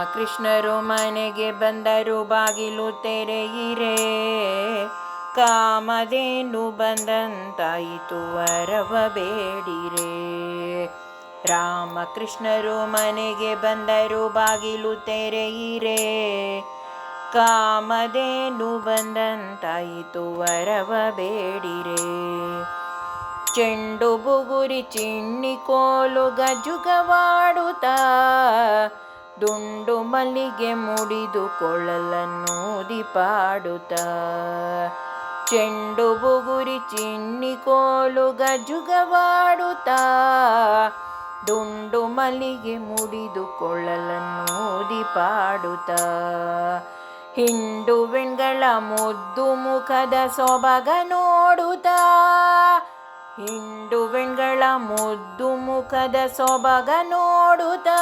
ರಾಮಕೃಷ್ಣರು ಮನೆಗೆ ಬಂದರು, ಬಾಗಿಲು ತೆರೆಯಿರೆ. ಕಾಮದೇನು ಬಂದಂತಾಯಿತು, ವರವ ಬೇಡಿರೆ. ರಾಮಕೃಷ್ಣರು ಮನೆಗೆ ಬಂದರು, ಬಾಗಿಲು ತೆರೆಯಿರೆ. ಕಾಮದೇನು ಬಂದಂತಾಯಿತು, ವರವ ಬೇಡಿರೆ. ಚೆಂಡು ಬುಗುರಿ ಚಿಣ್ಣಿ ಕೋಲು ಗಜುಗವಾಡುತ್ತಾ. ದುಂಡು ಮಲ್ಲಿಗೆ ಮುಡಿದು ಕೊಳ್ಳಲನ್ನೂದಿ ಪಾಡುತ್ತ ಚೆಂಡು ಬುಗುರಿ ಚಿನ್ನಿ ಕೋಲು ಗಜುಗವಾಡುತ್ತ ದುಂಡು ಮಲ್ಲಿಗೆ ಮುಡಿದು ಕೊಳ್ಳಲನ್ನೂದಿ ಪಾಡುತ್ತಾ ಹಿಂಡು ವೆಣ್ಗಳ ಮುದ್ದು ಮುಖದ ಸೊಬಗ ನೋಡುತ್ತ. ಹಿಂಡು ವೆಣ್ಗಳ ಮುದ್ದು ಮುಖದ ಸೊಬಗ ನೋಡುತ್ತಾ.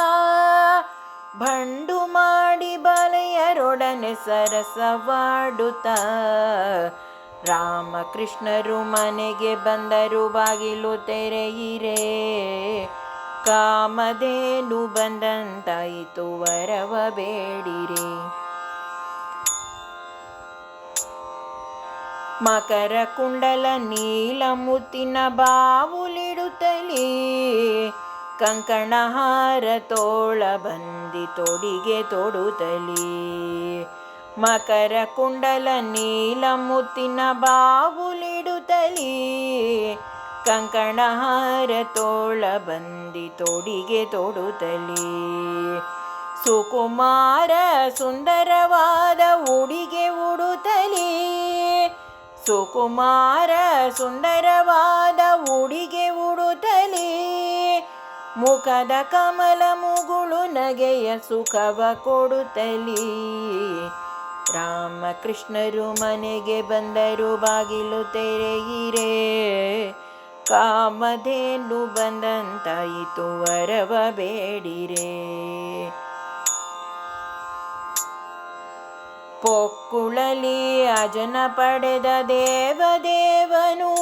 ಬಂಡು ಮಾಡಿ ಬಲೆಯರೊಡನೆ ಸರಸವಾಡುತ್ತ. ರಾಮಕೃಷ್ಣರು ಮನೆಗೆ ಬಂದರು, ಬಾಗಿಲು ತೆರೆಯಿರೇ. ಕಾಮಧೇನು ಬಂದಂತಾಯಿತು, ವರವ ಬೇಡಿರೆ. ಮಕರ ಕುಂಡಲ ನೀಲ ಮುತ್ತಿನ ಬಾವುಲಿಡುತ್ತಲೇ. ಕಂಕಣಹಾರ ತೋಳ ಬಂದಿ ತೊಡಿಗೆ ತೊಡುತ್ತಲೀ ಮಕರ ಕುಂಡಲ ನೀಲ ಮುತ್ತಿನ ಬಾವುಲಿಡುತ್ತಲೀ ಕಂಕಣಹಾರ ತೋಳ ಬಂದಿ ತೊಡಿಗೆ ತೊಡುತ್ತಲೀ ಸುಕುಮಾರ ಸುಂದರವಾದ ಉಡಿಗೆ ಉಡುತ್ತಲೀ ಸುಕುಮಾರ ಸುಂದರವಾದ ಉಡಿಗೆ ಉಡುತ್ತಲೇ ಮುಖದ ಕಮಲ ಮುಗುಳು ನಗೆಯ ಸುಖವ ಕೊಡುತ್ತಲೇ. ರಾಮಕೃಷ್ಣರು ಮನೆಗೆ ಬಂದರು, ಬಾಗಿಲು ತೆರೆಯಿರೆ. ಕಾಮಧೇನು ಬಂದಂತಾಯಿತು, ವರವ ಬೇಡಿರೆ. ಪೊಕ್ಕುಳಲಿ ಅಜನ ಪಡೆದ ದೇವದೇವನು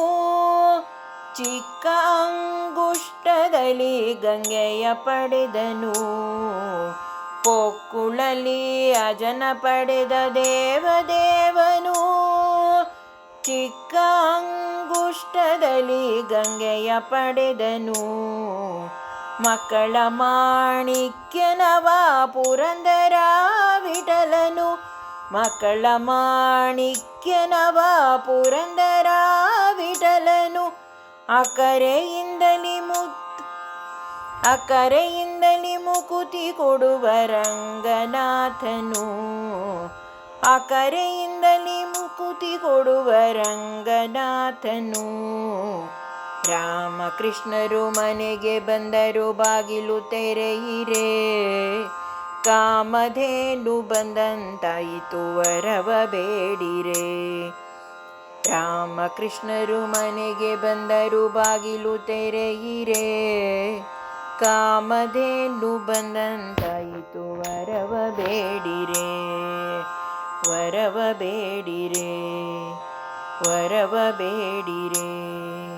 ಚಿಕ್ಕ ಅಂಗುಷ್ಟದಲ್ಲಿ ಗಂಗೆಯ ಪಡೆದನು. ಪೊಕ್ಕುಳಲಿ ಅಜನ ಪಡೆದ ದೇವದೇವನು. ಚಿಕ್ಕ ಅಂಗುಷ್ಟದಲ್ಲಿ ಗಂಗೆಯ ಪಡೆದನು. ಮಕ್ಕಳ ಮಾಣಿಕ್ಯನವ ಪುರಂದರ ವಿಠಲನು ಮಕ್ಕಳ ಮಾಣಿಕ್ಯನವ ಪುರಂದರ ವಿಠಲನು ಅಕರೆಯಿಂದಲಿ ಮುತ್ ಅಕರೆಯಿಂದಲಿ ಮುಕುತಿ ಕೊಡುವ ರಂಗನಾಥನು. ಅಕರೆಯಿಂದಲಿ ಮುಕುತಿ ಕೊಡುವ ರಂಗನಾಥನು. ರಾಮಕೃಷ್ಣರು ಮನೆಗೆ ಬಂದರು, ಬಾಗಿಲು ತೆರೆಯಿರೆ. ಕಾಮಧೇನು ಬಂದಂತಾಯಿತು, ವರವ ಬೇಡಿರೆ. ರಾಮಕೃಷ್ಣರು ಮನೆಗೆ ಬಂದರು ಬಾಗಿಲು ತೆರೆಯಿರೆ. ಕಾಮಧೇನು ಬಂದಂತಾಯಿತು ವರವ ಬೇಡಿರೆ ವರವ ಬೇಡಿರೆ ವರವ ಬೇಡಿರೆ.